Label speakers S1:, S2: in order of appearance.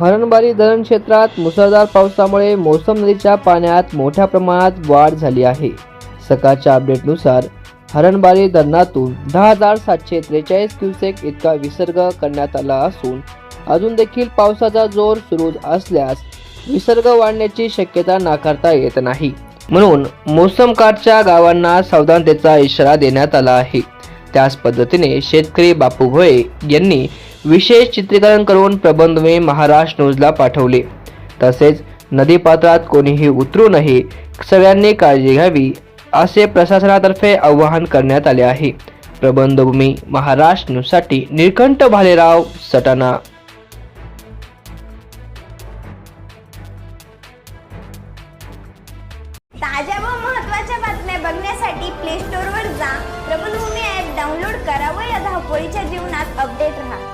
S1: हरणबारी धरण क्षेत्रात मुसळधार पावसामुळे मोसम नदीच्या पाण्यात मोठ्या प्रमाणात वाढ झाली आहे. सकाळच्या अपडेटनुसार हरणबारी धरणातून दहा हजार सातशे त्रेचाळीस क्युसेक इतका विसर्ग करण्यात आला असून अजून देखील पावसाचा जोर सुरू असल्यास विसर्ग वाढण्याची शक्यता नाकारता येत नाही. म्हणून मोसमकाठच्या गावांना सावधानतेचा इशारा देण्यात आला आहे. त्याच पद्धतीने शेतकरी बापू भोये यांनी विशेष चित्रीकरण करून प्रबंधमे महाराष्ट्र न्यूजला पाठवले. तसेच नदीपात्रात कोणीही उतरू नये सगळ्यांनी काळजी घ्यावी असे प्रशासनातर्फे आवाहन करण्यात आले आहे. प्रबंधभूमी महाराष्ट्र न्यूजसाठी निळकंठ भालेराव सटाणा.
S2: ताज्या व महत्त्वाच्या बातम्या बघण्यासाठी प्ले स्टोअरवर जा. प्रबलभूमी ॲप डाउनलोड करा व या धावपळीच्या जीवनात अपडेट राहा.